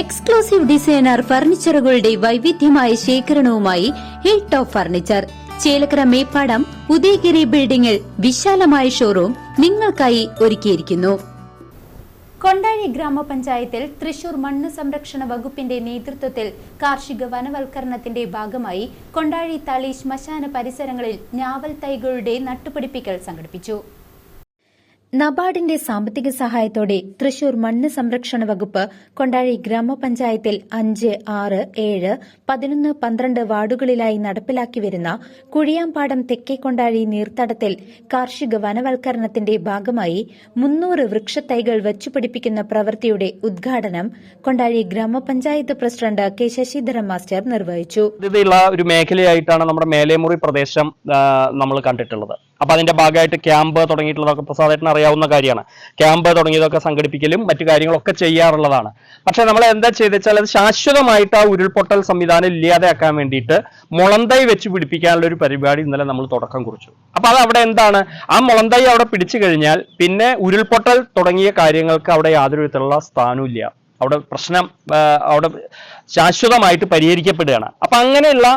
Exclusive designer ഫർണിച്ചറുകളുടെ വൈവിധ്യമായ ശേഖരണവുമായി hill top furniture Chelakkara Meppadam Udayagiri ബിൽഡിംഗിൽ വിശാലമായ ഷോറൂം നിങ്ങൾക്കായി ഒരുക്കിയിരിക്കുന്നു. കൊണ്ടാഴി ഗ്രാമപഞ്ചായത്തിൽ തൃശൂർ മണ്ണ് സംരക്ഷണ വകുപ്പിന്റെ നേതൃത്വത്തിൽ കാർഷിക വനവൽക്കരണത്തിന്റെ ഭാഗമായി കൊണ്ടാഴി തളി ശ്മശാന പരിസരങ്ങളിൽ ഞാവൽ തൈകളുടെ നട്ടുപിടിപ്പിക്കൽ സംഘടിപ്പിച്ചു. നബാർഡിന്റെ സാമ്പത്തിക സഹായത്തോടെ തൃശൂർ മണ്ണ് സംരക്ഷണ വകുപ്പ് കൊണ്ടാഴി ഗ്രാമപഞ്ചായത്തിൽ അഞ്ച് ആറ് ഏഴ് പതിനൊന്ന് പന്ത്രണ്ട് വാർഡുകളിലായി നടപ്പിലാക്കി വരുന്ന കുഴിയാമ്പാടം തെക്കേ കൊണ്ടാഴി നീർത്തടത്തിൽ കാർഷിക വനവൽക്കരണത്തിന്റെ ഭാഗമായി മുന്നൂറ് വൃക്ഷത്തൈകൾ വച്ചുപിടിപ്പിക്കുന്ന പ്രവൃത്തിയുടെ ഉദ്ഘാടനം കൊണ്ടാഴി ഗ്രാമപഞ്ചായത്ത് പ്രസിഡന്റ് കെ ശശിധരൻ മാസ്റ്റർ നിർവഹിച്ചു. ഒരു മേഖലയായിട്ടാണ് നമ്മുടെ മേലേമുറി പ്രദേശം നമ്മൾ കണ്ടിട്ടുള്ളത്. അപ്പൊ അതിന്റെ ഭാഗമായിട്ട് ക്യാമ്പ് തുടങ്ങിയിട്ടുള്ളതൊക്കെ പ്രസാദേട്ടന് അറിയാവുന്ന കാര്യമാണ്. ക്യാമ്പ് തുടങ്ങിയതൊക്കെ സംഘടിപ്പിക്കലും മറ്റു കാര്യങ്ങളൊക്കെ ചെയ്യാറുള്ളതാണ്. പക്ഷെ നമ്മൾ എന്താ ചെയ്തെച്ചാൽ അത് ശാശ്വതമായിട്ട് ആ ഉരുൾപൊട്ടൽ സംവിധാനം ഇല്ലാതെയാക്കാൻ വേണ്ടിയിട്ട് മുളന്തൈ വെച്ച് പിടിപ്പിക്കാനുള്ള ഒരു പരിപാടി ഇന്നലെ നമ്മൾ തുടക്കം കുറിച്ചു. അപ്പൊ അത് അവിടെ എന്താണ്? ആ മുളന്തൈ അവിടെ പിടിച്ചു കഴിഞ്ഞാൽ പിന്നെ ഉരുൾപൊട്ടൽ തുടങ്ങിയ കാര്യങ്ങൾക്ക് അവിടെ യാതൊരു വിധത്തിലുള്ള സ്ഥാനമില്ല അവിടെ പ്രശ്നം അവിടെ ശാശ്വതമായിട്ട് പരിഹരിക്കപ്പെടുകയാണ്. അപ്പൊ അങ്ങനെയുള്ള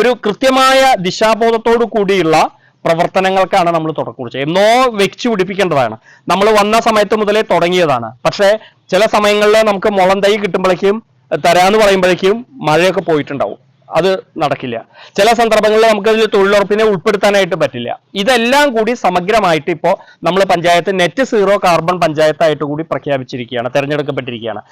ഒരു കൃത്യമായ ദിശാബോധത്തോടു കൂടിയുള്ള പ്രവർത്തനങ്ങൾക്കാണ് നമ്മൾ തുടക്കം കുറിച്ചത്. എന്നോ വെച്ചു പിടിപ്പിക്കേണ്ടതാണ്. നമ്മൾ വന്ന സമയത്ത് മുതലേ തുടങ്ങിയതാണ്. പക്ഷേ ചില സമയങ്ങളിൽ നമുക്ക് മുളം തൈ കിട്ടുമ്പോഴേക്കും തരാന്ന് പറയുമ്പോഴേക്കും മഴയൊക്കെ പോയിട്ടുണ്ടാവും. അത് നടക്കില്ല. ചില സന്ദർഭങ്ങളിൽ നമുക്ക് അതിൽ തൊഴിലുറപ്പിനെ ഉൾപ്പെടുത്താനായിട്ട് പറ്റില്ല. ഇതെല്ലാം കൂടി സമഗ്രമായിട്ട് ഇപ്പോൾ നമ്മൾ പഞ്ചായത്ത് നെറ്റ് സീറോ കാർബൺ പഞ്ചായത്തായിട്ട് കൂടി പ്രഖ്യാപിച്ചിരിക്കുകയാണ് തെരഞ്ഞെടുക്കപ്പെട്ടിരിക്കുകയാണ്.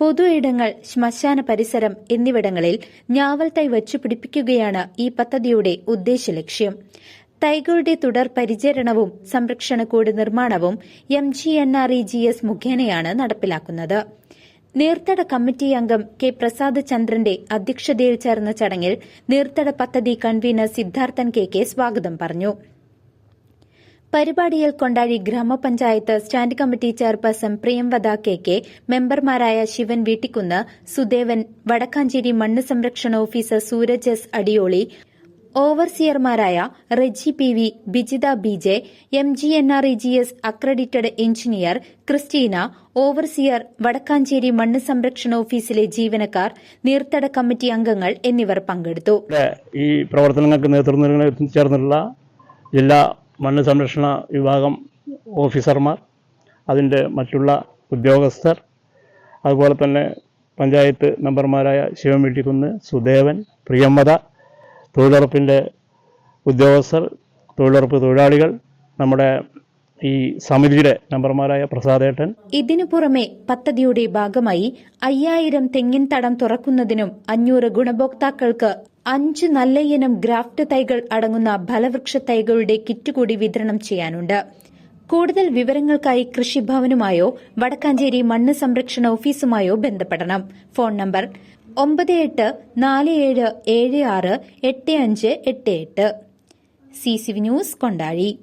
പൊതു ഇടങ്ങൾ ശ്മശാന പരിസരം എന്നിവിടങ്ങളിൽ ഞാവൽ തൈ വച്ചു പിടിപ്പിക്കുകയാണ് ഈ പദ്ധതിയുടെ ഉദ്ദേശ ലക്ഷ്യം. തൈകളുടെ തുടർ പരിചരണവും സംരക്ഷണക്കൂട് നിർമ്മാണവും M G N R E G S മുഖേനയാണ് നടപ്പിലാക്കുന്നത്. നീർത്തട കമ്മിറ്റി അംഗം കെ പ്രസാദ് ചന്ദ്രന്റെ അധ്യക്ഷതയിൽ ചേർന്ന ചടങ്ങിൽ നീർത്തട പദ്ധതി കൺവീനർ സിദ്ധാർത്ഥൻ കെ കെ സ്വാഗതം പറഞ്ഞു. പരിപാടിയിൽ കൊണ്ടാടി ഗ്രാമപഞ്ചായത്ത് stand committee chairperson Priyamvada K K മെമ്പർമാരായ ശിവൻ വീട്ടിക്കുന്ന് സുദേവൻ വടക്കാഞ്ചേരി മണ്ണ് സംരക്ഷണ officer Sooraj S Adiyoli ഓവർസിയർമാരായ Reji P V Bijitha B J M G N R E G S accredited engineer Christeena overseer Wadakkanchery മണ്ണ് സംരക്ഷണ ഓഫീസിലെ ജീവനക്കാർ നീർത്തട കമ്മിറ്റി അംഗങ്ങൾ എന്നിവർ പങ്കെടുത്തു. ഈ പ്രവർത്തനങ്ങൾക്ക് നേതൃത്വം ചേർന്നിട്ടുള്ള ജില്ലാ മണ്ണ് സംരക്ഷണ വിഭാഗം ഓഫീസർമാർ അതിന്റെ മറ്റുള്ള ഉദ്യോഗസ്ഥർ അതുപോലെ തന്നെ പഞ്ചായത്ത് മെമ്പർമാരായ ശിവൻ വീട്ടിക്കുന്ന് സുദേവൻ പ്രിയമ്മത തൊഴിലുറപ്പിന്റെ ഉദ്യോഗസ്ഥർ തൊഴിലുറപ്പ് തൊഴിലാളികൾ നമ്മുടെ ഈ സമിതിയുടെ മെമ്പർമാരായ പ്രസാദേട്ടൻ. ഇതിനു പുറമെ പദ്ധതിയുടെ ഭാഗമായി അയ്യായിരം തെങ്ങിൻ തടം തുറക്കുന്നതിനും അഞ്ഞൂറ് ഗുണഭോക്താക്കൾക്ക് അഞ്ച് നല്ല ഇനം ഗ്രാഫ്റ്റ് തൈകൾ അടങ്ങുന്ന ഫലവൃക്ഷ തൈകളുടെ കിറ്റ് കൂടി വിതരണം ചെയ്യാനുണ്ട്. കൂടുതൽ വിവരങ്ങൾക്കായി കൃഷിഭവനുമായോ വടക്കാഞ്ചേരി മണ്ണ് സംരക്ഷണ ഓഫീസുമായോ ബന്ധപ്പെടണം. ഫോൺ നമ്പർ ഒമ്പത് എട്ട് നാല് ഏഴ് ഏഴ് ആറ് എട്ട് അഞ്ച് എട്ട് എട്ട്. C C V news Kondazhy.